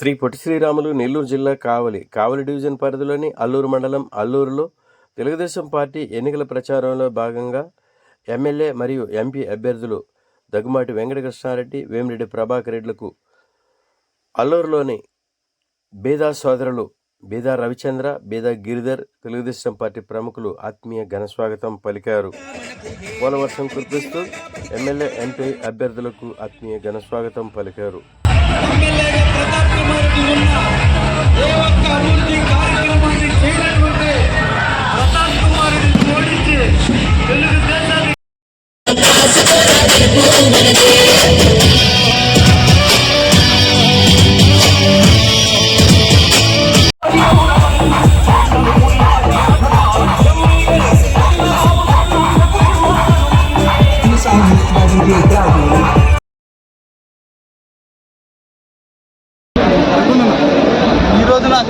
శ్రీ పొట్టి శ్రీరాములు నెల్లూరు జిల్లా కావలి కావలి డివిజన్ పరిధిలోని అల్లూరు మండలం అల్లూరులో తెలుగుదేశం పార్టీ ఎన్నికల ప్రచారంలో భాగంగా ఎమ్మెల్యే మరియు ఎంపీ అభ్యర్థులు దగ్గుమాటి వెంకటకృష్ణారెడ్డి వేమిరెడ్డి ప్రభాకర్ రెడ్లకు అల్లూరులోని బీదా సోదరులు బీదా రవిచంద్ర బీదా గిరిధర్ తెలుగుదేశం పార్టీ ప్రముఖులు ఆత్మీయ ఘనస్వాగతం పలికారు. పోలవర్షం కురిపిస్తూ ఎమ్మెల్యే ఎంపీ అభ్యర్థులకు ఆత్మీయ ఘనస్వాగతం పలికారు. ప్రతాప్ కుమార్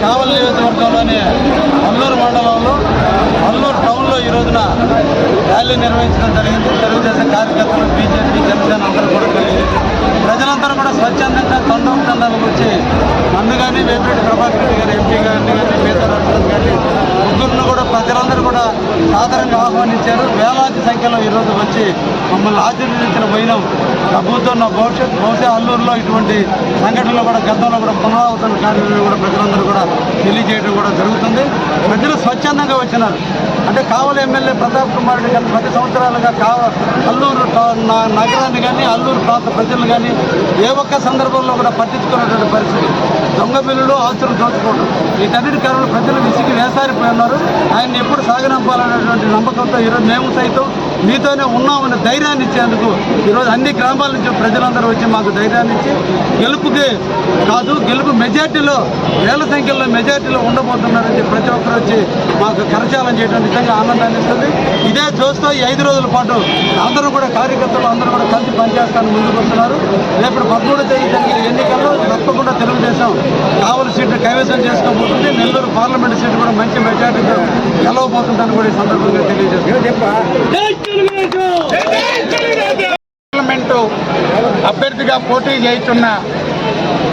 కావలి నియోజకవర్గంలోని అల్లూరు మండలంలో అల్లూరు టౌన్లో ఈ రోజున ర్యాలీ నిర్వహించడం జరిగింది. తెలుగుదేశం కార్యకర్తలు బీజేపీ జనసేన అందరూ కూడా కలిసి ప్రజలందరూ కూడా స్వచ్ఛందంగా తండోపతండాలకు వచ్చి నన్ను కానీ వేమిరెడ్డి ప్రభాకర్ రెడ్డి గారు ఎంపీ గారిని కానీ మిగతా రాష్ట్రాలు కానీ ముగ్గురును కూడా ప్రజలందరూ కూడా సాధారణంగా ఆహ్వానించారు. వేలాది సంఖ్యలో ఈరోజు వచ్చి మమ్మల్ని ఆశీర్వదించిన వైనం ప్రభుత్వం భవిష్యత్ బహుశా అల్లూరులో ఇటువంటి సంఘటనలు కూడా గతంలో కూడా పునరావృతం కార్యక్రమం కూడా ప్రజలందరూ కూడా తెలియజేయడం కూడా జరుగుతుంది. ప్రజలు స్వచ్ఛందంగా వచ్చినారు. అంటే కావలి ఎమ్మెల్యే ప్రతాప్ కుమార్ రెడ్డి గత పది సంవత్సరాలుగా కావ అల్లూరు నగరాన్ని కానీ అల్లూరు ప్రాంత ప్రజలు కానీ ఏ ఒక్క సందర్భంలో కూడా పట్టించుకున్నటువంటి పరిస్థితి. దొంగ బిల్లులు ఆస్తులు దోచుకోవడం వీటన్నిటి కారణంలో ప్రజలు విసిగి వేసారిపోయి ఉన్నారు. ఆయన ఎప్పుడు సాగనంపాలనేటువంటి నమ్మకంతో ఈరోజు మేము సైతం మీతోనే ఉన్నామనే ధైర్యాన్ని ఇచ్చేందుకు ఈరోజు అన్ని గ్రామాల నుంచి ప్రజలందరూ వచ్చి మాకు ధైర్యాన్ని ఇచ్చి గెలుపుకి కాదు గెలుపు మెజార్టీలో వేల సంఖ్యలో మెజార్టీలో ఉండబోతున్నారని ప్రతి ఒక్కరు వచ్చి మాకు కరచాలం చేయడం నిజంగా ఆనందాన్ని ఇస్తుంది. ఇదే చూస్తూ ఈ ఐదు రోజుల పాటు అందరూ కూడా కార్యకర్తలు అందరూ కూడా కలిసి పనిచేస్తాను ముందుకు వస్తున్నారు. రేపు పదమూడు తేదీ జరిగే ఎన్నికల్లో తప్పకుండా తెలుగుదేశం కావాలి కైవసం చేసుకోబోతుంది నెల్లూరు పార్లమెంట్ సీటు కూడా మంచి మెజార్టీతో గెలవబోతుందని కూడా ఈ సందర్భంగా తెలియజేస్తున్నాను పార్లమెంటు అభ్యర్థిగా పోటీ చేస్తున్న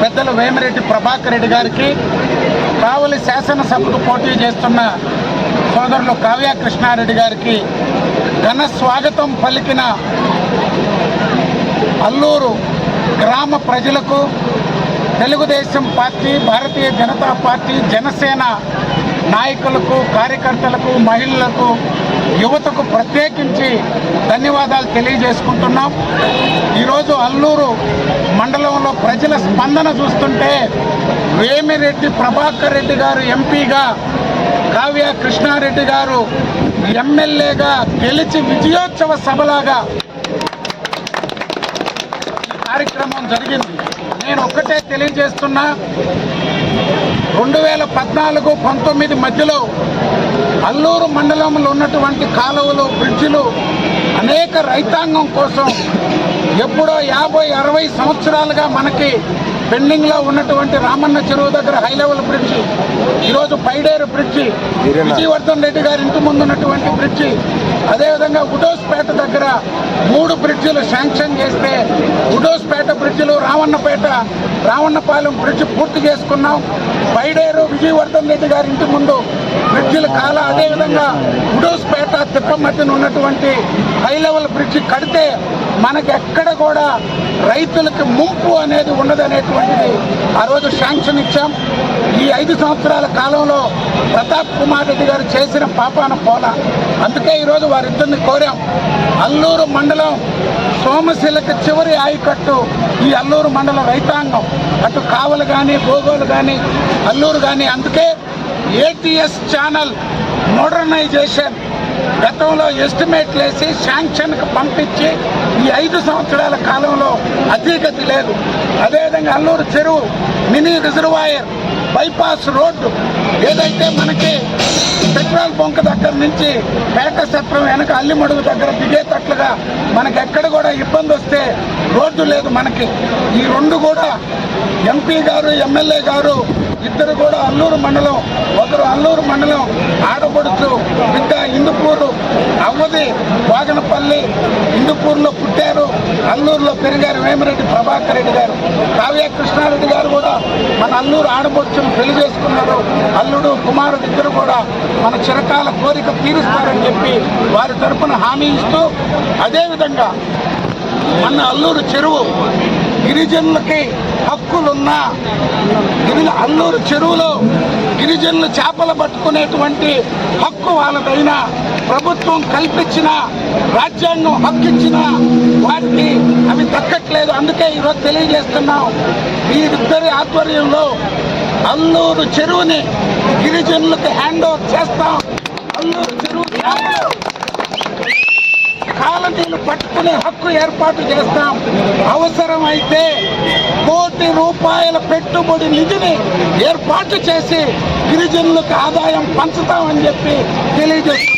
పెద్దలు వేమిరెడ్డి ప్రభాకర్ రెడ్డి గారికి కావలి శాసనసభకు పోటీ చేస్తున్న సోదరులు కావ్య కృష్ణారెడ్డి గారికి ఘన స్వాగతం పలికిన అల్లూరు గ్రామ ప్రజలకు తెలుగుదేశం పార్టీ భారతీయ జనతా పార్టీ జనసేన నాయకులకు కార్యకర్తలకు మహిళలకు యువతకు ప్రత్యేకించి ధన్యవాదాలు తెలియజేసుకుంటున్నాం. ఈరోజు అల్లూరు మండలంలో ప్రజల స్పందన చూస్తుంటే వేమిరెడ్డి ప్రభాకర్ రెడ్డి గారు ఎంపీగా కావ్య కృష్ణారెడ్డి గారు ఎమ్మెల్యేగా గెలిచి విజయోత్సవ సభలాగా కార్యక్రమం జరిగింది. నేను ఒక్కటే తెలియజేస్తున్నా రెండు వేల పద్నాలుగు పంతొమ్మిది మధ్యలో అల్లూరు మండలంలో ఉన్నటువంటి కాలువలు బ్రిడ్జిలు అనేక రైతాంగం కోసం ఎప్పుడో యాభై అరవై సంవత్సరాలుగా మనకి పెండింగ్లో ఉన్నటువంటి రామన్న చెరువు దగ్గర హై లెవెల్ బ్రిడ్జి ఈరోజు పైడేరు బ్రిడ్జి విజయవర్ధన్ రెడ్డి గారి ఇంటి ముందు ఉన్నటువంటి బ్రిడ్జి అదేవిధంగా ఉడోస్పేట దగ్గర మూడు బ్రిడ్జిలు శాంక్షన్ చేస్తే ఉడోస్పేట బ్రిడ్జిలు రావన్నపేట రావన్నపాలెం బ్రిడ్జ్ పూర్తి చేసుకున్నాం. పైడేరు విజయవర్ధన్ రెడ్డి గారి ఇంటి ముందు బ్రిడ్జిల కాల అదేవిధంగా ఉడోస్పేట తిప్పమధ్యన ఉన్నటువంటి హై లెవెల్ బ్రిడ్జి కడితే మనకి ఎక్కడ కూడా రైతులకు ముంపు అనేది ఉండదనేటువంటిది ఆ రోజు శాంక్షన్ ఇచ్చాం. ఈ ఐదు సంవత్సరాల కాలంలో ప్రతాప్ కుమార్ రెడ్డి గారు చేసిన పాపాన పోల. అందుకే ఈరోజు వారిద్దరిని కోరాం. అల్లూరు మండలం సోమశిలకు చివరి ఆయకట్టు ఈ అల్లూరు మండలం రైతాంగం. అటు కావలు కానీ భోగోలు కానీ అల్లూరు కానీ అందుకే ఏటీఎస్ ఛానల్ మోడర్నైజేషన్ గతంలో ఎస్టిమేట్లు వేసి శాంక్షన్కి పంపించి ఈ ఐదు సంవత్సరాల కాలంలో అధిగతి లేదు. అదేవిధంగా అల్లూరు చెరువు మినీ రిజర్వాయర్ బైపాస్ రోడ్డు ఏదైతే మనకి పెట్రోల్ బొంక దగ్గర నుంచి పేట సత్రం వెనక అల్లిమడుగు దగ్గర దిగేటట్లుగా మనకి ఎక్కడ కూడా ఇబ్బంది వస్తే రోడ్డు లేదు మనకి. ఈ రెండు కూడా ఎంపీ గారు ఎమ్మెల్యే గారు ఇద్దరు కూడా అల్లూరు మండలం ఒకరు అల్లూరు మండలం ఆడపడుచు బిడ్డ ఇందుపూరు అవ్వది వాగనపల్లి ఇందుపూరులో పుట్టారు. అల్లూరులో పెరిగారు వేమిరెడ్డి ప్రభాకర్ రెడ్డి గారు కావ్య కృష్ణారెడ్డి గారు కూడా మన అల్లూరు ఆడపడుచును పెళ్ళి చేసుకున్నారు. అల్లుడు కుమారుడు ఇద్దరు కూడా మన చిరకాల కోరిక తీరుస్తారని చెప్పి వారి తరపున హామీ ఇస్తూ అదేవిధంగా మన అల్లూరు చెరువు గిరిజనులకి హక్కులున్న గిరి అల్లూరు చెరువులో గిరిజనులు చేపలు పట్టుకునేటువంటి హక్కు వాళ్ళదైన ప్రభుత్వం కల్పించిన రాజ్యాంగం హక్కిచ్చిన వారికి అవి దక్కట్లేదు. అందుకే ఈరోజు తెలియజేస్తున్నాం. వీరిద్దరి ఆధ్వర్యంలో అల్లూరు చెరువుని గిరిజనులకు హ్యాండ్ ఓవర్ చేస్తాం. అల్లూరు చెరువు కాలనీలు పట్టుకునే హక్కు ఏర్పాటు చేస్తాం. అవసరమైతే కోటి రూపాయల పెట్టుబడి నిధిని ఏర్పాటు చేసి గిరిజనులకు ఆదాయం పంచుతామని చెప్పి తెలియజేస్తాం